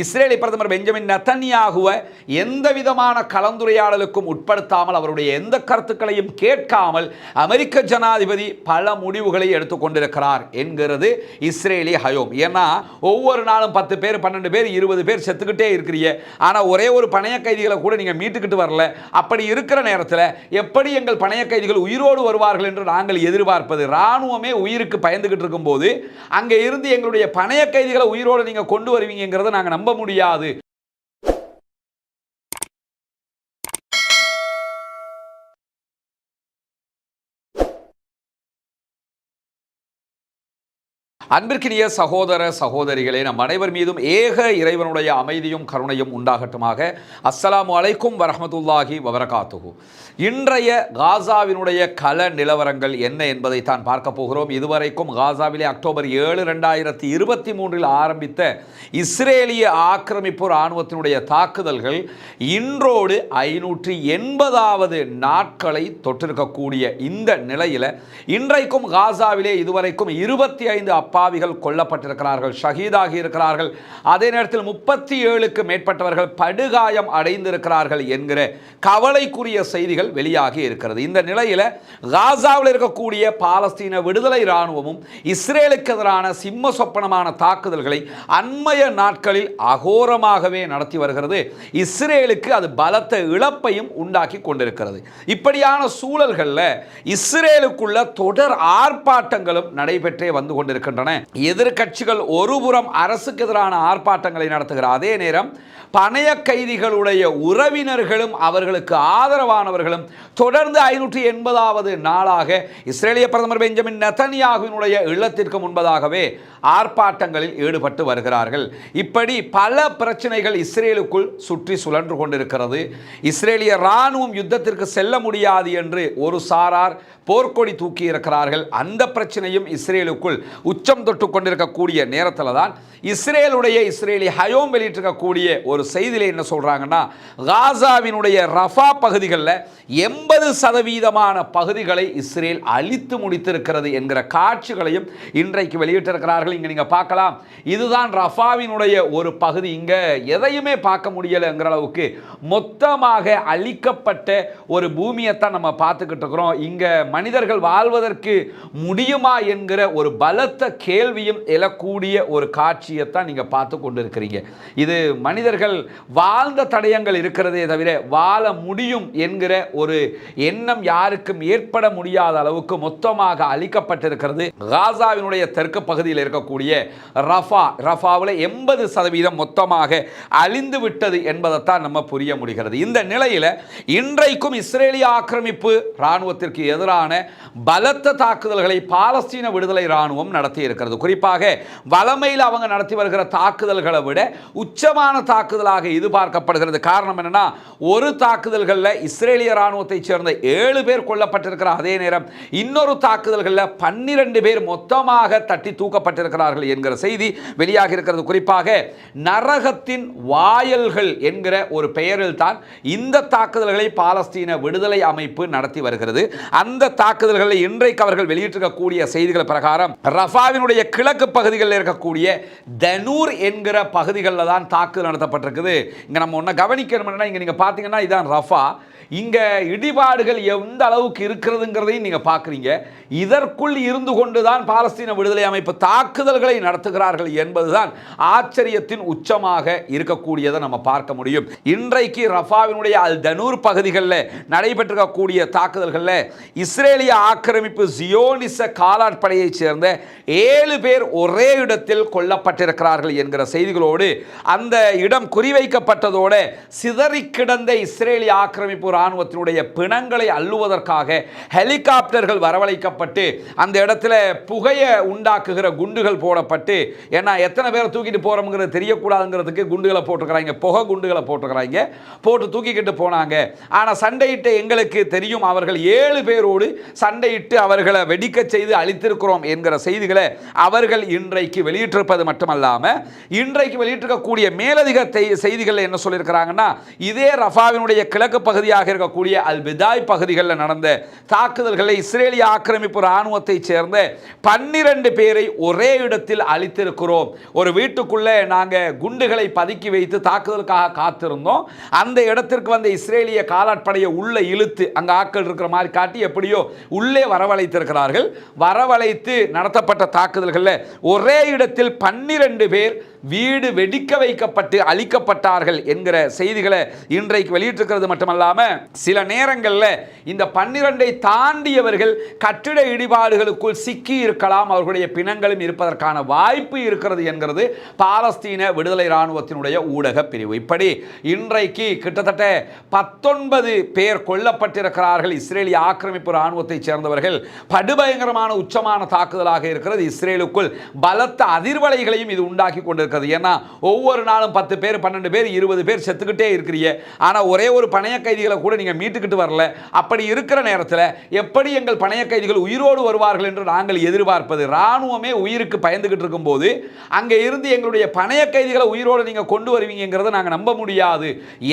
Israeli பிரதமர் Benjamin நத்தன்யாகுவ எந்த விதமான கலந்துரையாடலுக்கும் உட்படுத்தாமல் அவருடைய எந்த கருத்துக்களையும் கேட்காமல் அமெரிக்க ஜனாதிபதி பல முடிவுகளை எடுத்துக்கொண்டிருக்கிறார் என்கிறது இஸ்ரேலி ஹயோம். ஏன்னா ஒவ்வொரு நாளும் பத்து பேர் பன்னெண்டு பேர் இருபது பேர் செத்துக்கிட்டே இருக்கிறீங்க. ஆனால் ஒரே ஒரு பணைய கைதிகளை கூட நீங்கள் மீட்டுக்கிட்டு வரல. அப்படி இருக்கிற நேரத்தில் எப்படி எங்கள் பணைய கைதிகள் உயிரோடு வருவார்கள் என்று நாங்கள் எதிர்பார்ப்பது? இராணுவமே உயிருக்கு பயந்துகிட்டு இருக்கும்போது அங்கே இருந்து எங்களுடைய பணைய கைதிகளை உயிரோடு நீங்கள் கொண்டு வருவீங்கிறத நாங்கள் நம்ப முடியாது. அன்பிற்கினிய சகோதர சகோதரிகளே நம் அனைவர் மீதும் ஏக இறைவனுடைய அமைதியும் கருணையும் உண்டாகட்டுமாக. அஸ்ஸலாமு அலைக்கும் வரஹமத்துல்லாஹி வபரகாத்துஹு. இன்றைய காசாவினுடைய கல நிலவரங்கள் என்ன என்பதை தான் பார்க்க போகிறோம். இதுவரைக்கும் காசாவிலே அக்டோபர் ஏழு ரெண்டாயிரத்தி இருபத்தி மூன்றில் ஆரம்பித்த இஸ்ரேலிய ஆக்கிரமிப்பு இராணுவத்தினுடைய தாக்குதல்கள் இன்றோடு ஐநூற்றி எண்பதாவது நாட்களை தொற்றிருக்கக்கூடிய இந்த நிலையில் இன்றைக்கும் காசாவிலே இதுவரைக்கும் இருபத்தி ஐந்து அப்பா அப்பாவிகள் கொல்லப்பட்டிருக்கிறார்கள் ஷஹீதாகி இருக்கிறார்கள். அதே நேரத்தில் முப்பத்தி ஏழுக்கு மேற்பட்டவர்கள் படுகாயம் அடைந்திருக்கிறார்கள் என்கிற கவலைக்குரிய செய்திகள் வெளியாகி இருக்கிறது. இந்த நிலையில் காசாவில் இருக்கக்கூடிய பாலஸ்தீன விடுதலை இராணுவமும் இஸ்ரேலுக்கு எதிரான சிம்ம சொப்பனமான தாக்குதல்களை அண்மைய நாட்களில் அகோரமாகவே நடத்தி வருகிறது. இஸ்ரேலுக்கு அது பலத்த இழப்பையும் உண்டாக்கி கொண்டிருக்கிறது. இப்படியான சூழல்களில் இஸ்ரேலுக்குள்ள தொடர் ஆர்ப்பாட்டங்களும் நடைபெற்றே வந்து கொண்டிருக்கின்றன. எதிர்கட்சிகள் ஒருபுறம் அரசுக்கு எதிரான ஆர்ப்பாட்டங்களை நடத்துகிற அதே நேரம் பணைய கைதிகளுடைய உறவினர்களும் அவர்களுக்கு ஆதரவானவர்களும் தொடர்ந்து ஐநூற்றி எண்பதாவது நாளாக இஸ்ரேலிய பிரதமர் பெஞ்சமின் நெத்தனியாகுவினுடைய இல்லத்திற்கு முன்பதாகவே ஆர்ப்பாட்டங்களில் ஈடுபட்டு வருகிறார்கள். இப்படி பல பிரச்சனைகள் இஸ்ரேலுக்குள் சுற்றி சுழன்று கொண்டிருக்கிறது. இஸ்ரேலிய இராணுவம் யுத்தத்திற்கு செல்ல முடியாது என்று ஒரு சாரார் போர்க்கொடி தூக்கி இருக்கிறார்கள். அந்த பிரச்சனையும் இஸ்ரேலுக்குள் உச்சம் தொட்டு கொண்டிருக்கக்கூடிய நேரத்தில் தான் இஸ்ரேலுடைய இஸ்ரேலி ஹயோம் வெளியிட்டிருக்கக்கூடிய ஒரு செய்தியில் என்ன சொல்கிறாங்கன்னா காசாவினுடைய ரஃபா பகுதிகளில் எண்பது சதவீதமான பகுதிகளை இஸ்ரேல் அழித்து முடித்திருக்கிறது என்கிற காட்சிகளையும் இன்றைக்கு வெளியிட்டிருக்கிறார்கள். இங்கே நீங்கள் பார்க்கலாம். இதுதான் ரஃபாவினுடைய ஒரு பகுதி. இங்கே எதையுமே பார்க்க முடியலைங்கிற அளவுக்கு மொத்தமாக அழிக்கப்பட்ட ஒரு பூமியைத்தான் நம்ம பார்த்துக்கிட்டு இருக்கிறோம். இங்கே மனிதர்கள் வாழ்வதற்கு முடியுமா என்கிற ஒரு பலத்த கேள்வியும் எழக்கூடிய ஒரு காட்சியைத்தான் நீங்கள் பார்த்து கொண்டு இருக்கிறீங்க இது மனிதர்கள் வாழ்ந்த தடயங்கள் இருக்கிறதே தவிர வாழ முடியும் என்கிற ஒரு எண்ணம் யாருக்கும் ஏற்பட முடியாத அளவுக்கு மொத்தமாக அளிக்கப்பட்டிருக்கிறது காசாவினுடைய தெற்கு பகுதியில் இருக்கக்கூடிய ரஃபா ரஃபாவில் எண்பது சதவீதம் மொத்தமாக அழிந்து விட்டது என்பதைத்தான் நம்ம புரிய முடிகிறது. இந்த நிலையில் இன்றைக்கும் இஸ்ரேலிய ஆக்கிரமிப்பு இராணுவத்திற்கு எதிரான பலத்த தாக்குதல்களை பாலஸ்தீன விடுதலை இராணுவம் நடத்தி இருக்கிறது குறிப்பாக வலமையில் அவங்க நடத்தி வருகிற தாக்குதல்களை விட உச்சமான தாக்குதல் தாக்குதலாக எதிர்பார்க்கப்படுகிறது. காரணம் என்னென்னா ஒரு தாக்குதல்களில் இஸ்ரேலிய இராணுவத்தைச் சேர்ந்த ஏழு பேர் கொல்லப்பட்டிருக்கிற அதே நேரம் இன்னொரு தாக்குதல்களில் பன்னிரண்டு பேர் மொத்தமாக தட்டி தூக்கப்பட்டிருக்கிறார்கள் என்கிற செய்தி வெளியாக இருக்கிறது. குறிப்பாக நரகத்தின் வாயல்கள் என்கிற ஒரு பெயரில் தான் இந்த தாக்குதல்களை பாலஸ்தீன விடுதலை அமைப்பு நடத்தி வருகிறது. அந்த தாக்குதல்களை இன்றைக்கு அவர்கள் வெளியிட்டிருக்கக்கூடிய செய்திகள் பிரகாரம் ரஃபாவினுடைய கிழக்கு பகுதிகளில் இருக்கக்கூடிய தனூர் என்கிற பகுதிகளில் தான் தாக்குதல் நடத்தப்பட்டு நடத்தப்பட்டிருக்குது இங்கே நம்ம ஒன்று கவனிக்கணும்னா இங்கே நீங்கள் பார்த்தீங்கன்னா இதான் ரஃபா. இங்கே இடிபாடுகள் எந்த அளவுக்கு இருக்கிறதுங்கிறதையும் நீங்கள் பார்க்குறீங்க. இதற்குள் இருந்து கொண்டு தான் பாலஸ்தீன விடுதலை அமைப்பு தாக்குதல்களை நடத்துகிறார்கள் என்பதுதான் ஆச்சரியத்தின் உச்சமாக இருக்கக்கூடியதை நம்ம பார்க்க முடியும். இன்றைக்கு ரஃபாவினுடைய அல் தனூர் பகுதிகளில் நடைபெற்றிருக்கக்கூடிய தாக்குதல்களில் இஸ்ரேலிய ஆக்கிரமிப்பு ஜியோனிச காலாட்படையைச் சேர்ந்த ஏழு பேர் ஒரே இடத்தில் கொல்லப்பட்டிருக்கிறார்கள் என்கிற செய்திகளோடு அந்த இடம் குறிவைக்கப்பட்டதோடு சிதறி கிடந்த இஸ்ரேலிய ஆக்கிரமிப்பு இராணுவத்தினுடைய பிணங்களை அள்ளுவதற்காக ஹெலிகாப்டர்கள் வரவழைக்கப்பட்டு அந்த இடத்துல புகையை உண்டாக்குகிற குண்டுகள் போடப்பட்டு ஏன்னா எத்தனை பேரை தூக்கிட்டு போகிறோம்ங்கிறது தெரியக்கூடாதுங்கிறதுக்கு குண்டுகளை போட்டுக்கிறாங்க புகை குண்டுகளை போட்டுக்கிறாங்க போட்டு தூக்கிக்கிட்டு போனாங்க. ஆனால் சண்டையிட்ட எங்களுக்கு தெரியும் அவர்கள் ஏழு பேரோடு சண்டையிட்டு அவர்களை வெடிக்க செய்து அழித்திருக்கிறோம் என்கிற செய்திகளை அவர்கள் இன்றைக்கு வெளியிட்டிருப்பது மட்டுமல்லாமல் இன்றைக்கு வெளியிட்டிருக்கக்கூடிய மேலதிகத்தை தெய்- செய்திகள் என்ன சொல்லியிருக்கிறாங்கன்னா இதே ரஃபாவினுடைய கிழக்கு பகுதியாக இருக்கக்கூடிய அல் பிதாய் பகுதிகளில் நடந்த தாக்குதல்களை இஸ்ரேலிய ஆக்கிரமிப்பு இராணுவத்தை சேர்ந்த பன்னிரண்டு பேரை ஒரே இடத்தில் அழித்திருக்கிறோம். ஒரு வீட்டுக்குள்ளே நாங்கள் குண்டுகளை பதுக்கி வைத்து தாக்குதலுக்காக காத்திருந்தோம். அந்த இடத்திற்கு வந்த இஸ்ரேலிய காலாட்படையை உள்ளே இழுத்து அங்கே ஆட்கள் இருக்கிற மாதிரி காட்டி எப்படியோ உள்ளே வரவழைத்திருக்கிறார்கள். வரவழைத்து நடத்தப்பட்ட தாக்குதல்களில் ஒரே இடத்தில் பன்னிரண்டு பேர் வீடு வெடிக்க வைக்கப்பட்டு அழிக்கப்பட்டார்கள் என்கிற செய்திகளை இன்றைக்கு வெளியிட்டிருக்கிறது மட்டுமல்லாமல் சில நேரங்களில் இந்த பன்னிரண்டை தாண்டியவர்கள் கட்டிட இடிபாடுகளுக்குள் சிக்கி இருக்கலாம் அவர்களுடைய பிணங்களும் இருப்பதற்கான வாய்ப்பு இருக்கிறது என்கிறது பாலஸ்தீன விடுதலை இராணுவத்தினுடைய ஊடக பிரிவு. இப்படி இன்றைக்கு கிட்டத்தட்ட பத்தொன்பது பேர் கொல்லப்பட்டிருக்கிறார்கள். இஸ்ரேலிய ஆக்கிரமிப்பு இராணுவத்தைச் சேர்ந்தவர்கள். படுபயங்கரமான உச்சமான தாக்குதலாக இருக்கிறது. இஸ்ரேலுக்குள் பலத்த அதிர்வலைகளையும் இது உண்டாக்கி கொண்டிருக்கிறது. ஏன்னா ஒவ்வொரு நாளும் பத்து பேர் பன்னெண்டு பேர் இருபது பேர் செத்துக்கிட்டே இருக்கிறீங்க. ஆனால் ஒரே ஒரு பணைய கைதிகளை கூட நீங்கள் மீட்டுக்கிட்டு வரல. அப்படி இருக்கிற நேரத்தில் எப்படி எங்கள் பணைய கைதிகள் உயிரோடு வருவார்கள் என்று நாங்கள் எதிர்பார்ப்பது? இராணுவமே உயிருக்கு பயந்துகிட்டு இருக்கும்போது அங்கே இருந்து எங்களுடைய பணைய கைதிகளை உயிரோடு நீங்கள் கொண்டு வருவீங்கிறத நாங்கள் நம்ப முடியாது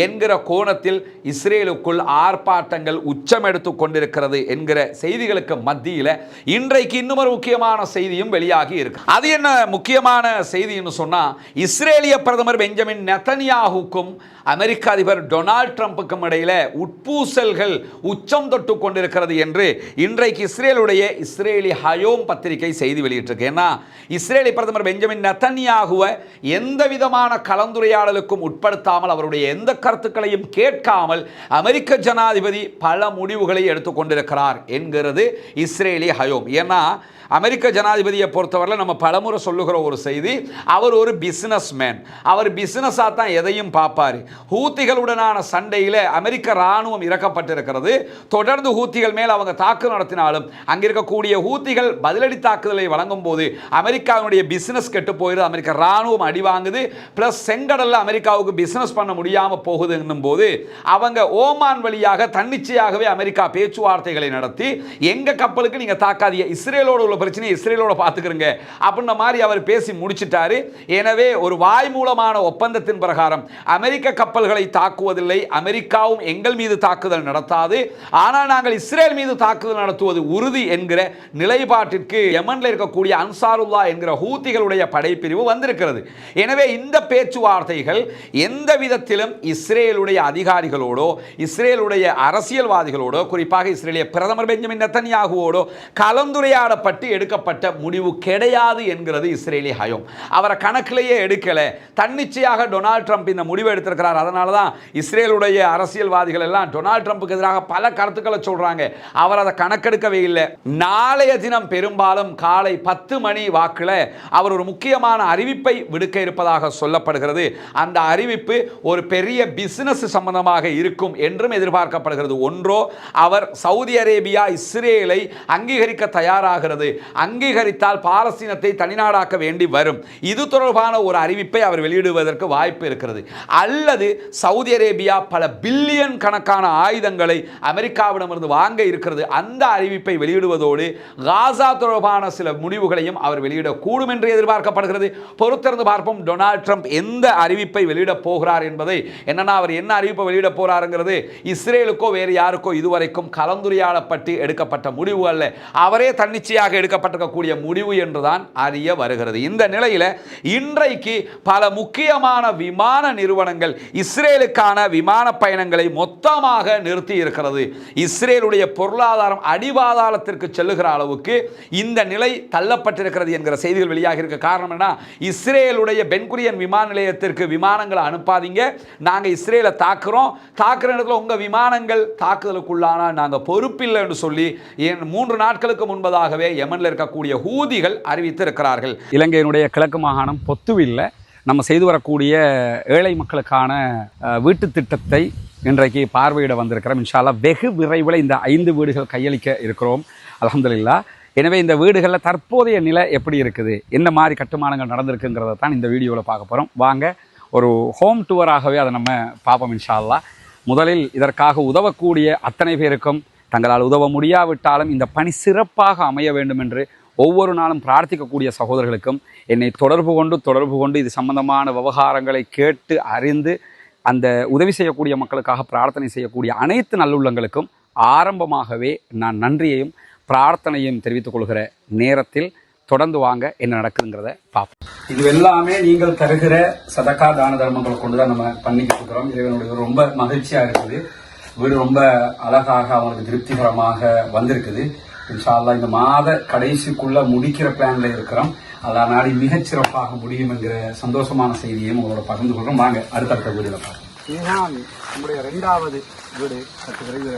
என்கிற கோணத்தில் இஸ்ரேலுக்குள் ஆர்ப்பாட்டங்கள் உச்சம் எடுத்து கொண்டிருக்கிறது என்கிற செய்திகளுக்கு மத்தியில் இன்றைக்கு இன்னும் ஒரு முக்கியமான செய்தியும் வெளியாகி இருக்கு. அது என்ன முக்கியமான செய்தின்னு சொன்னால் இஸ்ரேலிய பிரதமர் பெஞ்சமின் நெத்தனியாகுக்கும். அமெரிக்க அதிபர் டொனால்ட் ட்ரம்புக்கும் இடையில உட்பூசல்கள் உச்சம் தொட்டு கொண்டிருக்கிறது என்று இன்றைக்கு இஸ்ரேலுடைய இஸ்ரேலி ஹயோம் பத்திரிகை செய்தி வெளியிட்டிருக்கு. ஏன்னா இஸ்ரேலி பிரதமர் பெஞ்சமின் நெத்தனியாகுவை எந்த விதமான கலந்துரையாடலுக்கும் உட்படுத்தாமல் அவருடைய எந்த கருத்துக்களையும் கேட்காமல் அமெரிக்க ஜனாதிபதி பல முடிவுகளை எடுத்துக்கொண்டிருக்கிறார் என்கிறது இஸ்ரேலி ஹயோம். ஏன்னா அமெரிக்க ஜனாதிபதியை பொறுத்தவரையில் நம்ம பலமுறை சொல்லுகிற ஒரு செய்தி அவர் ஒரு பிஸ்னஸ் மேன் அவர் பிஸ்னஸாக தான் எதையும் பார்ப்பார். ஹூத்திகளுடனான சண்டையில் அமெரிக்க இராணுவம் இறக்கப்பட்டிருக்கிறது. தொடர்ந்து ஹூத்திகள் மேல் அவங்க தாக்குதல் நடத்தினாலும் அங்கே இருக்கக்கூடிய ஹூத்திகள் பதிலடி தாக்குதலை வழங்கும் போது அமெரிக்காவினுடைய பிஸ்னஸ் கெட்டு போயிடுது அமெரிக்க இராணுவம் அடி வாங்குது ப்ளஸ் செங்கடலில் அமெரிக்காவுக்கு பிஸ்னஸ் பண்ண முடியாமல் போகுதுன்னும் போது அவங்க ஓமான் வழியாக தன்னிச்சையாகவே அமெரிக்கா பேச்சுவார்த்தைகளை நடத்தி எங்கள் கப்பலுக்கு நீங்கள் தாக்காதீங்க இஸ்ரேலோட உள்ள பிரச்சனையை இஸ்ரேலோட பார்த்துக்கிறங்க அப்படின்ற மாதிரி அவர் பேசி முடிச்சிட்டாரு. எனவே ஒரு வாய் மூலமான ஒப்பந்தத்தின் பிரகாரம் அமெரிக்க கப்பல்களை தாக்குவதில்லை. அமெரிக்காவும் எங்கள் மீது தாக்குதல் நடத்தாது. ஆனால் நாங்கள் இஸ்ரேல் மீது தாக்குதல் நடத்துவது உறுதி என்கிற நிலைப்பாட்டிற்கு யமனில் இருக்கக்கூடிய அன்சாருல்லா என்கிற ஹூத்திகளுடைய படைப்பிரிவு வந்திருக்கிறது. எனவே இந்த பேச்சுவார்த்தைகள் எந்த விதத்திலும் இஸ்ரேலுடைய அதிகாரிகளோடோ இஸ்ரேலுடைய அரசியல்வாதிகளோடோ குறிப்பாக இஸ்ரேலிய பிரதமர் பெஞ்சமின் நெத்தனியாகுவோடோ கலந்துரையாடப்பட்டு எடுக்கப்பட்ட முடிவு கிடையாது என்கிறது இஸ்ரேலி ஹயோம். அவரை கணக்கிலேயே எடுக்கலை. தன்னிச்சையாக டொனால்ட் ட்ரம்ப் இந்த முடிவு எடுத்திருக்கிறார். அதனால தான் இஸ்ரேலுடைய அரசியல்வாதிகள் எல்லாம் டொனால்ட் ட்ரம்ப்புக்கு எதிராக பல கருத்துக்களை சொல்கிறாங்க அவர் அதை கணக்கெடுக்கவே இல்லை. நாளைய தினம் பெரும்பாலும் காலை பத்து மணி வாக்கில் அவர் ஒரு முக்கியமான அறிவிப்பை விடுக்க இருப்பதாக சொல்லப்படுகிறது. அந்த அறிவிப்பு ஒரு பெரிய பிசினஸ் சம்பந்தமாக இருக்கும் என்றும் எதிர்பார்க்கப்படுகிறது. ஒன்றோ அவர் சவுதி அரேபியா இஸ்ரேலை அங்கீகரிக்க தயாராகிறது. அங்கீகரித்தால் பாலஸ்தீனத்தை தனிநாடாக்க வேண்டி வரும். இது தொடர்பான ஒரு அறிவிப்பை அவர் வெளியிடுவதற்கு வாய்ப்பு இருக்கிறது. அல்லது சவுதி அரேபியா பல பில்லியன் கணக்கான ஆயுதங்களை அமெரிக்காவிடமிருந்து வாங்க இருக்கிறது. அந்த அறிவிப்பை வெளியிடுவதோடு காசா தொடர்பான சில முடிவுகளையும் அவர் வெளியிடக்கூடும் என்று எதிர்பார்க்கப்படுகிறது. பொறுத்திருந்து பார்ப்போம் டொனால்ட் ட்ரம்ப் எந்த அறிவிப்பை வெளியிடப் போகிறார் என்பதை. என்னன்னா அவர் என்ன அறிவிப்பை வெளியிடப் போகிறாருங்கிறது இஸ்ரேலுக்கோ வேறு யாருக்கோ இதுவரைக்கும் கலந்துரையாடப்பட்டு எடுக்கப்பட்ட முடிவு அல்ல. அவரே தன்னிச்சையாக எடுக்கப்பட்டிருக்கக்கூடிய முடிவு என்றுதான் அறிய வருகிறது. இந்த நிலையில் இன்றைக்கு பல முக்கியமான விமான நிறுவனங்கள் இஸ்ரேலுக்கான விமான பயணங்களை மொத்தமாக நிறுத்தி இருக்கிறது. இஸ்ரேலுடைய பொருளாதாரம் அடிவாதாரத்திற்கு செல்லுகிற அளவுக்கு இந்த நிலை தள்ளப்பட்டிருக்கிறது என்கிற செய்திகள் வெளியாக இருக்க காரணம் என்ன இஸ்ரேலுடைய பென்குரியன் விமான நிலையத்திற்கு விமானங்களை அனுப்பாதீங்க. நாங்கள் இஸ்ரேலை தாக்குறோம். தாக்குற இடத்துல உங்கள் விமானங்கள் தாக்குதலுக்குள்ளானால் நாங்கள் பொறுப்பில்லை என்று சொல்லி என் மூன்று நாட்களுக்கு முன்பதாகவே யமனில் இருக்கக்கூடிய ஹூதிகள் அறிவித்திருக்கிறார்கள். இலங்கையினுடைய கிழக்கு மாகாணம் பொத்துவில்லை. நம்ம செய்து வரக்கூடிய ஏழை மக்களுக்கான அஹ், வீட்டுத் திட்டத்தை இன்றைக்கு பார்வையிட வந்திருக்கிறோம். இன்ஷால்லா வெகு விரைவில் இந்த ஐந்து வீடுகள் கையளிக்க இருக்கிறோம். அலமதுல்லா எனவே இந்த வீடுகளில் தற்போதைய நிலை எப்படி இருக்குது? என்ன மாதிரி கட்டுமானங்கள் நடந்திருக்குங்கிறத தான் இந்த வீடியோவில் பார்க்க போகிறோம் வாங்க ஒரு ஹோம் டூராகவே அதை நம்ம பார்ப்போம் இன்ஷால்லா முதலில் இதற்காக உதவக்கூடிய அத்தனை பேருக்கும் தங்களால் உதவ முடியாவிட்டாலும் இந்த பணி சிறப்பாக அமைய வேண்டும் என்று ஒவ்வொரு நாளும் பிரார்த்திக்கக்கூடிய சகோதரர்களுக்கும் என்னை தொடர்பு கொண்டு தொடர்பு கொண்டு இது சம்பந்தமான விவகாரங்களை கேட்டு அறிந்து அந்த உதவி செய்யக்கூடிய மக்களுக்காக பிரார்த்தனை செய்யக்கூடிய அனைத்து நல்லுள்ளங்களுக்கும் ஆரம்பமாகவே நான் நன்றியையும் பிரார்த்தனையும் தெரிவித்துக் கொள்கிற நேரத்தில் தொடர்ந்து வாங்க என்ன நடக்குதுங்கிறத பார்ப்போம். இது எல்லாமே நீங்கள் தருகிற சதக்கா தான தர்மங்களை கொண்டு தான் நம்ம பண்ணிக்கிட்டு இருக்கிறோம். இறைவனுடைய ரொம்ப மகிழ்ச்சியா இருக்குது. வீடு ரொம்ப அழகாக அவங்களுக்கு திருப்திகரமாக வந்திருக்குது. இன்ஷா அல்லாஹ் இந்த மாத கடைசிக்குள்ள முடிக்கிற பிளான்ல இருக்கிறோம். அதனால் மிகச்சிறப்பாக முடியும் என்கிற சந்தோஷமான செய்தியையும் உங்களோட பகிர்ந்து கொள்றோம். வாங்க அடுத்தடுத்த வீடியோல இதுதான் நம்முடைய ரெண்டாவது வீடு சற்று விரைவில்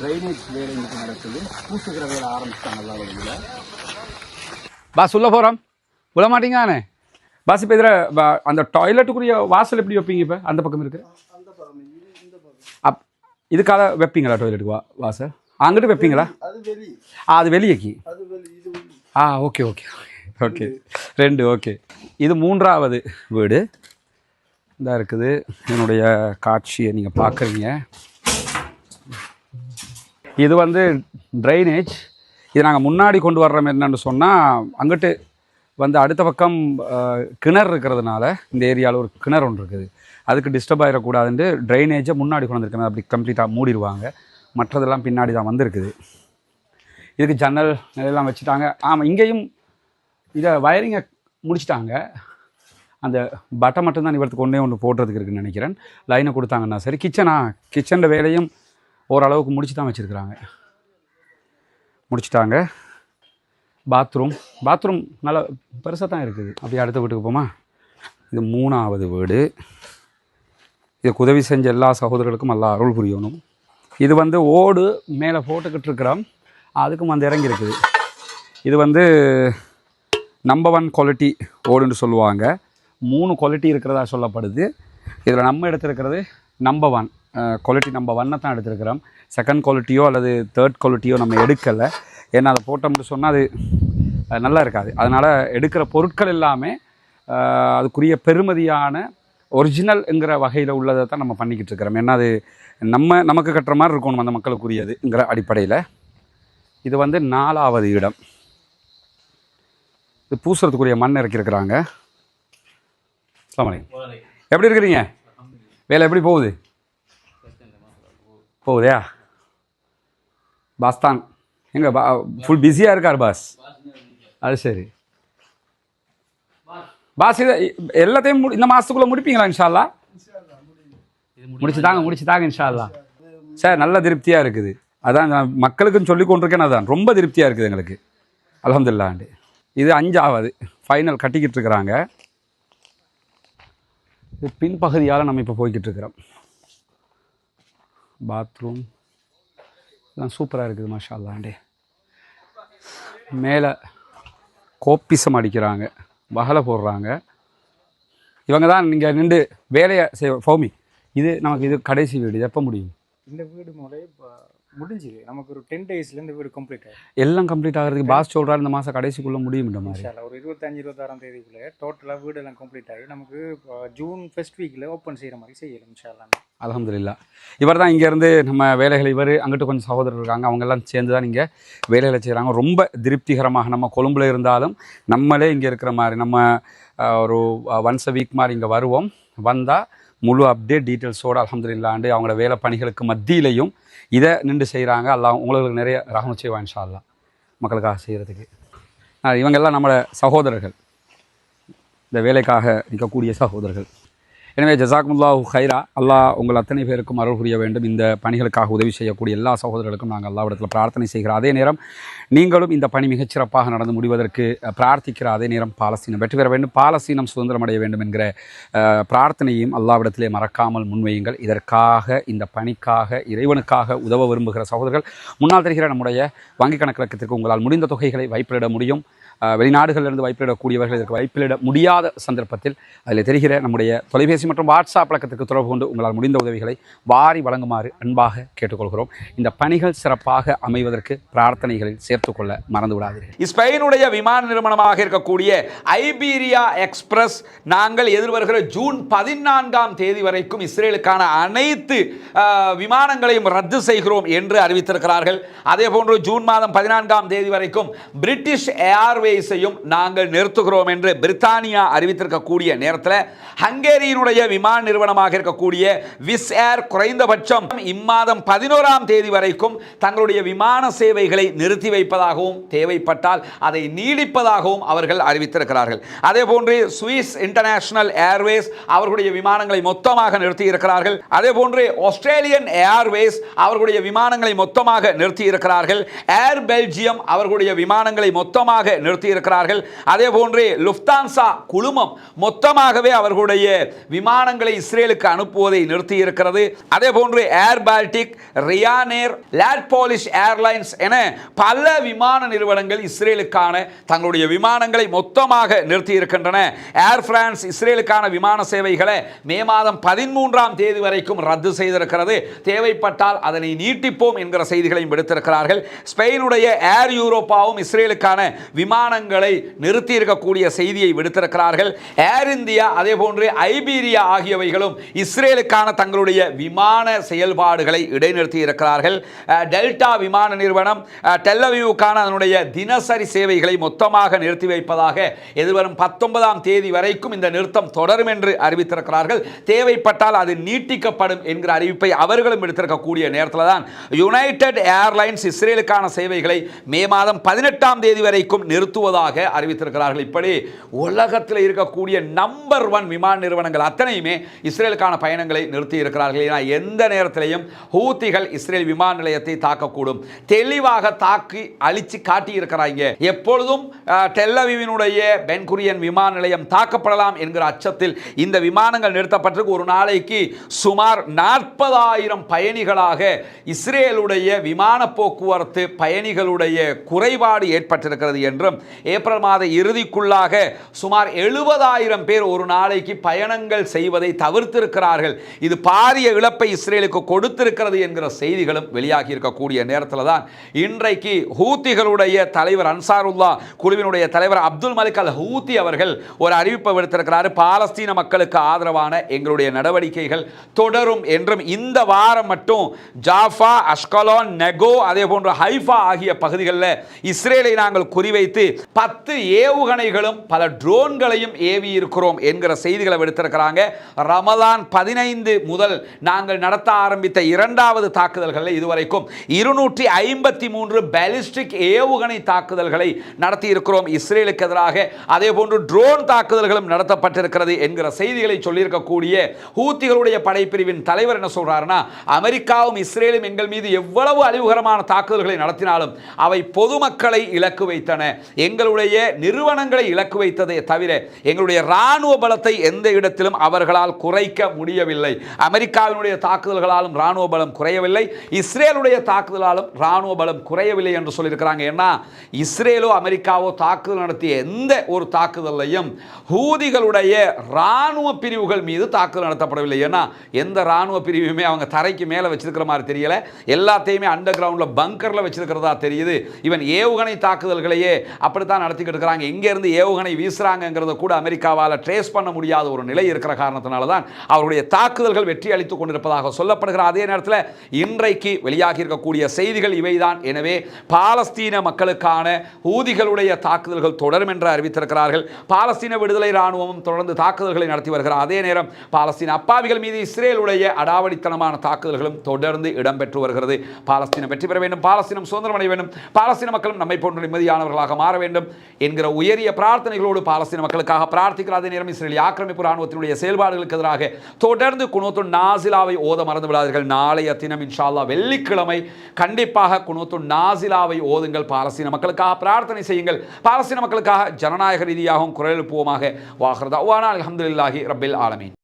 ட்ரைனேஜ் வேலை இன்னைக்கு நடக்குது. பூசுகிற வேலை ஆரம்பிச்சிட்டாங்க எல்லா வழியில். பாஸ் உள்ள போகிறோம் விட மாட்டீங்கண்ணே பாஸ் இப்போ இதில் அந்த டாய்லெட்டுக்குரிய வாசல் எப்படி வைப்பீங்க இப்போ? அந்த பக்கம் இருக்கு. அப் இதுக்காக வைப்பீங்களா டாய்லெட்டுக்கு வா வாசல்? அங்கிட்டு வைப்பீங்களா? அது வெளியேக்கி ஆ ஓகே ஓகே. ஓகே. ரெண்டு ஓகே. இது மூன்றாவது வீடு. இந்த இருக்குது. என்னுடைய காட்சியை நீங்கள் பார்க்குறீங்க இது வந்து ட்ரைனேஜ் இது நாங்கள் முன்னாடி கொண்டு வர்றோம் என்னன்னு சொன்னால் அங்கிட்டு வந்து அடுத்த பக்கம் கிணறு இருக்கிறதுனால இந்த ஏரியாவில் ஒரு கிணறு ஒன்று இருக்குது. அதுக்கு டிஸ்டர்ப் ஆகிடக்கூடாதுன்ட்டு ட்ரைனேஜை முன்னாடி கொண்டு வந்திருக்கேன் அப்படி கம்ப்ளீட்டாக மூடிடுவாங்க. மற்றதெல்லாம் பின்னாடி தான் வந்திருக்குது. இதுக்கு ஜன்னல் எல்லாம் வச்சுட்டாங்க. ஆமாம் இங்கேயும் இதை வயரிங்கை முடிச்சிட்டாங்க. அந்த பட்டை மட்டும்தான் இவரத்துக்கு ஒன்றே ஒன்று போடுறதுக்கு இருக்குன்னு நினைக்கிறேன். லைனை கொடுத்தாங்கன்னா சரி கிச்சனா கிச்சனில் வேலையும் ஓரளவுக்கு முடிச்சு தான் வச்சுருக்குறாங்க. முடிச்சிட்டாங்க. பாத்ரூம் பாத்ரூம் நல்லா பெருசாக தான் இருக்குது. அப்படியே அடுத்த வீட்டுக்கு போமா? இது மூணாவது வீடு. இதுக்கு உதவி செஞ்ச எல்லா சகோதரர்களுக்கும் நல்லா அருள் புரியணும். இது வந்து ஓடு மேலே போட்டுக்கிட்டு இருக்கிறோம். அதுக்கும் வந்து இறங்கி இருக்குது. இது வந்து நம்பர் ஒன் குவாலிட்டி ஓடுன்னு சொல்லுவாங்க. மூணு குவாலிட்டி இருக்கிறதா சொல்லப்படுது. இதில் நம்ம எடுத்திருக்கிறது நம்பர் ஒன் குவாலிட்டி நம்பர் ஒன்னை தான் எடுத்திருக்கிறோம். செகண்ட் குவாலிட்டியோ அல்லது தேர்ட் குவாலிட்டியோ நம்ம எடுக்கலை. ஏன்னா அதை போட்டோம்னு சொன்னால் அது நல்லா இருக்காது. அதனால் எடுக்கிற பொருட்கள் எல்லாமே அதுக்குரிய பெருமதியான ஒரிஜினல்ங்கிற வகையில் உள்ளதை தான் நம்ம பண்ணிக்கிட்டு இருக்கிறோம். ஏன்னா அது நம்ம நமக்கு கட்டுற மாதிரி இருக்கணும் அந்த மக்களுக்குரியதுங்கிற அடிப்படையில். இது வந்து நாலாவது இடம். இது பூசுறதுக்குரிய மண் இறக்கியிருக்கிறாங்க. எப்படி இருக்கிறீங்க? வேலை எப்படி போகுது? போகுதா? பாஸ் தான் எங்கே பா ஃபுல் பிஸியாக இருக்கார் பாஸ். அது சரி. பாஸ் இதை எல்லாத்தையும் முடி இந்த மாதத்துக்குள்ளே முடிப்பீங்களா இன்ஷால்லா? முடிச்சு தாங்க முடிச்சு தாங்க இன்ஷால்லா. சார் நல்ல திருப்தியாக இருக்குது. அதான் நான் மக்களுக்கும் சொல்லி கொண்டிருக்கேன் அதான். ரொம்ப திருப்தியாக இருக்குது எங்களுக்கு. அலமதுல்லாண்டு இது அஞ்சாவது. ஃபைனல் கட்டிக்கிட்டு இருக்கிறாங்க. இது பின்பகுதியால் நம்ம இப்போ போய்கிட்டு இருக்கிறோம். பாத்ரூம் எல்லாம் சூப்பராக இருக்குது மாஷா அல்லாண்டே மேலே கோப்பிசம் அடிக்கிறாங்க. வகலை போடுறாங்க. இவங்க தான் நீங்கள் நின்று வேலையை செய் ஃபோமி. இது நமக்கு இது கடைசி வீடு. எப்போ முடியும்? இந்த வீடு முறை இப்போ முடிஞ்சுது. நமக்கு ஒரு டென் டேஸில் இந்த வீடு கம்ப்ளீட் ஆயிடுச்சு எல்லாம் கம்ப்ளீட் ஆகிறதுக்கு பாஸ் சொல்கிறாரு இந்த மாதம் கடைசிக்குள்ளே முடியும் இந்த மாதிரி ஒரு இருபத்தஞ்சு இருபத்தாறாம் தேதிக்குள்ளே டோட்டலாக வீடெல்லாம் கம்ப்ளீட் ஆகி நமக்கு ஜூன் ஃபர்ஸ்ட் வீக்கில் ஓப்பன் செய்கிற மாதிரி செய்யலாம் இன்ஷால்லா. அல்ஹம்துலில்லாஹ் இவர் தான் இங்கேருந்து நம்ம வேலைகளை இவர் அங்கிட்டு கொஞ்சம் சகோதரர் இருக்காங்க அவங்க எல்லாம் சேர்ந்து தான் இங்கே வேலைகளை செய்கிறாங்க ரொம்ப திருப்திகரமாக நம்ம கொழும்புல இருந்தாலும் நம்மளே இங்கே இருக்கிற மாதிரி நம்ம ஒரு ஒன்ஸ் அ வீக் மாதிரி இங்கே வருவோம். வந்தால் முழு அப்டேட் டீட்டெயில்ஸோடு அலமதுல்லாண்டு அவங்களோட வேலை பணிகளுக்கு மத்தியிலையும் இதை நின்று செய்கிறாங்க அல்லாஹ் உங்களுக்கு நிறைய ரகம் செய்வான் இன்ஷா மக்களுக்காக செய்கிறதுக்கு இவங்கெல்லாம் நம்மளோட சகோதரர்கள். இந்த வேலைக்காக நிற்கக்கூடிய சகோதரர்கள். எனவே ஜசாக்முல்லாஹு ஹைரா அல்லாஹ் உங்கள் அத்தனை பேருக்கும் அருள் புரிய வேண்டும். இந்த பணிகளுக்காக உதவி செய்யக்கூடிய எல்லா சகோதரர்களுக்கும் நாங்கள் அல்லாவிடத்தில் பிரார்த்தனை செய்கிறோம். அதே நேரம் நீங்களும் இந்த பணி மிகச்சிறப்பாக நடந்து முடிவதற்கு பிரார்த்திக்கிற அதே நேரம் பாலஸ்தீனம் வெற்றி பெற வேண்டும். பாலஸ்தீனம் சுதந்திரம் அடைய வேண்டும் என்கிற பிரார்த்தனையும் அல்லாவிடத்திலே மறக்காமல் முன்வையுங்கள். இதற்காக இந்த பணிக்காக இறைவனுக்காக உதவ விரும்புகிற சகோதரர்கள் முன்னால் தெரிகிற நம்முடைய வங்கிக் கணக்கு உங்களால் முடிந்த தொகைகளை வைப்பிட முடியும். வெளிநாடுகளிலிருந்து வைப்பிலிடக்கூடியவர்கள் இதற்கு வைப்பிலிட முடியாத சந்தர்ப்பத்தில் அதில் தெரிகிற நம்முடைய தொலைபேசி மற்றும் வாட்ஸ்அப் பழக்கத்துக்கு தொடர்பு கொண்டு உங்களால் முடிந்த உதவிகளை வாரி வழங்குமாறு அன்பாக கேட்டுக்கொள்கிறோம். இந்த பணிகள் சிறப்பாக அமைவதற்கு பிரார்த்தனைகளில் சேர்த்துக்கொள்ள மறந்து விடாதீர்கள் ஸ்பெயினுடைய விமான நிறுவனமாக இருக்கக்கூடிய ஐபீரியா எக்ஸ்பிரஸ் நாங்கள் எதிர்வருகிற ஜூன் பதினான்காம் தேதி வரைக்கும் இஸ்ரேலுக்கான அனைத்து விமானங்களையும் ரத்து செய்கிறோம் என்று அறிவித்திருக்கிறார்கள். அதே போன்று ஜூன் மாதம் பதினான்காம் தேதி வரைக்கும் பிரிட்டிஷ் ஏர் ஏர்வேஸையும் நாங்கள் நிறுத்துகிறோம் என்று பிரித்தானியா அறிவித்திருக்கக்கூடிய நேரத்தில் ஹங்கேரியினுடைய விமான நிறுவனமாக இருக்கக்கூடிய விஸ் ஏர் குறைந்தபட்சம் இம்மாதம் பதினோராம் தேதி வரைக்கும் தங்களுடைய விமான சேவைகளை நிறுத்தி வைப்பதாகவும் தேவைப்பட்டால் அதை நீடிப்பதாகவும் அவர்கள் அறிவித்திருக்கிறார்கள். அதே போன்று சுவிஸ் இன்டர்நேஷனல் ஏர்வேஸ் அவர்களுடைய விமானங்களை மொத்தமாக நிறுத்தி இருக்கிறார்கள். அதே போன்று ஆஸ்திரேலியன் ஏர்வேஸ் அவர்களுடைய விமானங்களை மொத்தமாக நிறுத்தி இருக்கிறார்கள். ஏர் பெல்ஜியம் அவர்களுடைய விமானங்களை மொத்தமாக நிறுத்தி இருக்கிறார்கள் அதே போன்று லுப்தான்சா குழுமம் மொத்தமாகவே அவர்களுடைய விமானங்களை இஸ்ரேலுக்கு அனுப்புவதை நிறுத்தி இருக்கிறது அதே போன்று air Baltic Ryanair LOT Polish airlines என பல விமான நிறுவனங்கள் இஸ்ரேலுக்கான தங்களுடைய விமானங்களை மொத்தமாக நிறுத்தி இருக்கின்றன ஏர் பிரான்ஸ் இஸ்ரேலுக்கான விமான சேவைகளை மே மாதம் பதிமூன்றாம் தேதி வரைக்கும் ரத்து செய்திருக்கிறது. தேவைப்பட்டால் அதனை நீட்டிப்போம் என்கிற செய்திகளையும் விடுத்திருக்கிறார்கள். ஸ்பெயினுடைய ஏர் யூரோப்பாவும் இஸ்ரேலுக்கான விமான விமானங்களை நிறுத்தி இருக்கக்கூடிய செய்தியை விடுத்திருக்கிறார்கள். ஏர் இந்தியா அதே போன்று ஐபீரியா ஆகியவைகளும் இஸ்ரேலுக்கான தங்களுடைய விமான செயல்பாடுகளை இடைநிறுத்தி இருக்கிறார்கள் டெல்டா விமான நிறுவனம் டெல்லவியூக்கான அதனுடைய தினசரி சேவைகளை மொத்தமாக நிறுத்தி வைப்பதாக எதிர்வரும் பத்தொன்பதாம் தேதி வரைக்கும் இந்த நிறுத்தம் தொடரும் என்று அறிவித்திருக்கிறார்கள். தேவைப்பட்டால் அது நீட்டிக்கப்படும் என்கிற அறிவிப்பை அவர்களும் எடுத்திருக்கக்கூடிய நேரத்தில் தான் யுனைடெட் ஏர்லைன்ஸ் இஸ்ரேலுக்கான சேவைகளை மே மாதம் பதினெட்டாம் தேதி வரைக்கும் நிறுத்த நிறுத்துவதாக அறிவித்திருக்கிறார்கள். இப்படி உலகத்தில் இருக்கக்கூடிய நம்பர் ஒன் விமான நிறுவனங்கள் அத்தனையுமே இஸ்ரேலுக்கான பயணங்களை நிறுத்தி இருக்கிறார்கள் ஏன்னா எந்த நேரத்திலையும் ஹூத்திகள் இஸ்ரேல் விமான நிலையத்தை தாக்கக்கூடும். தெளிவாக தாக்கி அழிச்சு காட்டியிருக்கிறாங்க. எப்பொழுதும் டெல்லவிவினுடைய பென்குரியன் விமான நிலையம் தாக்கப்படலாம் என்கிற அச்சத்தில் இந்த விமானங்கள் நிறுத்தப்பட்டிருக்கு. ஒரு நாளைக்கு சுமார் நாற்பதாயிரம் பயணிகளாக இஸ்ரேலுடைய விமான போக்குவரத்து பயணிகளுடைய குறைபாடு ஏற்பட்டிருக்கிறது என்றும் ஏப்ரல் மாத இறுதிக்குள்ளாக சுமார் எழுபதாயிரம் பேர் ஒரு நாளைக்கு பயணங்கள் செய்வதை தவிர்த்திருக்கிறார்கள். இது பாரிய இழப்பை இஸ்ரேலுக்கு கொடுத்திருக்கிறது என்கிற செய்திகளும் வெளியாகி இருக்கக்கூடிய நேரத்தில் தான் இன்றைக்கு ஹூத்திகளுடைய தலைவர் அன்சாருல்லா குழுவினுடைய தலைவர் அப்துல் மலிக் அல் ஹூத்தி அவர்கள் ஒரு அறிவிப்பை விடுத்திருக்கிறார். பாலஸ்தீன மக்களுக்கு ஆதரவான எங்களுடைய நடவடிக்கைகள் தொடரும் என்றும் இந்த வாரம் மட்டும் ஜாஃபா அஷ்கலான் நெகோ அதே போன்ற ஹைஃபா ஆகிய பகுதிகளில் இஸ்ரேலை நாங்கள் குறிவைத்து பத்து ஏவுகணைகளும் பல ட்ரோன்களையும் ஏவி இருக்கிறோம் என்கிற செய்திகளை விடுத்திருக்கிறாங்க. ரமதான் பதினைந்து முதல் நாங்கள் நடத்த ஆரம்பித்த இரண்டாவது தாக்குதல்களில் இதுவரைக்கும் இருநூற்றி ஐம்பத்தி மூன்று பேலிஸ்டிக் ஏவுகணை தாக்குதல்களை நடத்தி இருக்கிறோம். இஸ்ரேலுக்கு எதிராக அதே போன்று ட்ரோன் தாக்குதல்களும் நடத்தப்பட்டிருக்கிறது என்கிற செய்திகளை சொல்லியிருக்கக்கூடிய ஹூத்திகளுடைய படைப்பிரிவின் தலைவர் என்ன சொல்றாருன்னா அமெரிக்காவும் இஸ்ரேலும் எங்கள் மீது எவ்வளவு அழிவுகரமான தாக்குதல்களை நடத்தினாலும் அவை பொதுமக்களை இலக்கு வைத்தன. எங்களுடைய நிறுவனங்களை இலக்கு வைத்ததை தவிர எங்களுடைய இராணுவ பலத்தை எந்த இடத்திலும் அவர்களால் குறைக்க முடியவில்லை. அமெரிக்காவினுடைய தாக்குதல்களாலும் இராணுவ பலம் குறையவில்லை. இஸ்ரேலுடைய தாக்குதலாலும் இராணுவ பலம் குறையவில்லை என்று சொல்லியிருக்கிறாங்க. ஏன்னா இஸ்ரேலோ அமெரிக்காவோ தாக்குதல் நடத்திய எந்த ஒரு தாக்குதலையும் ஹூதிகளுடைய இராணுவ பிரிவுகள் மீது தாக்குதல் நடத்தப்படவில்லை. ஏன்னா எந்த இராணுவ பிரிவுமே அவங்க தரைக்கு மேலே வச்சிருக்கிற மாதிரி தெரியல. எல்லாத்தையுமே அண்டர் கிரவுண்டில் பங்கரில் வச்சிருக்கிறதா தெரியுது. இவன் ஏவுகணை தாக்குதல்களையே அப்படித்தான் நடத்திக்கிட்டு இருக்கிறாங்க. எங்கேருந்து ஏவுகணை வீசுகிறாங்கங்கிறத கூட அமெரிக்காவால் ட்ரேஸ் பண்ண முடியாத ஒரு நிலை இருக்கிற காரணத்தினால தான் அவருடைய தாக்குதல்கள் வெற்றி அளித்துக் கொண்டிருப்பதாக சொல்லப்படுகிற அதே நேரத்தில் இன்றைக்கு வெளியாகி இருக்கக்கூடிய செய்திகள் இவைதான். எனவே பாலஸ்தீன மக்களுக்கான ஊதிகளுடைய தாக்குதல்கள் தொடரும் என்று அறிவித்திருக்கிறார்கள். பாலஸ்தீன விடுதலை ராணுவமும் தொடர்ந்து தாக்குதல்களை நடத்தி வருகிற அதே நேரம் பாலஸ்தீன அப்பாவிகள் மீது இஸ்ரேலுடைய அடாவடித்தனமான தாக்குதல்களும் தொடர்ந்து இடம்பெற்று வருகிறது. பாலஸ்தீனம் வெற்றி பெற வேண்டும். பாலஸ்தீனம் சுதந்திரம் அடைய வேண்டும். பாலஸ்தீன மக்களும் நம்மை போன்ற நிம்மதியானவர்களாக மாற மாற வேண்டும் என்கிற உயரிய பிரார்த்தனைகளோடு பாலஸ்தீன மக்களுக்காக பிரார்த்திக்கிற அதே நேரம் இஸ்ரேலிய ஆக்கிரமிப்பு ராணுவத்தினுடைய செயல்பாடுகளுக்கு எதிராக தொடர்ந்து குணோத்து நாசிலாவை ஓத மறந்து விடாதீர்கள். நாளைய தினம் இன்ஷால்லா வெள்ளிக்கிழமை கண்டிப்பாக குணோத்து நாசிலாவை ஓதுங்கள். பாலஸ்தீன மக்களுக்காக பிரார்த்தனை செய்யுங்கள். பாலஸ்தீன மக்களுக்காக ஜனநாயக ரீதியாகவும் குரல் எழுப்புவோமாக. வாகிறதா அல்ஹம்துலில்லாஹி ரபில் ஆலமீன்.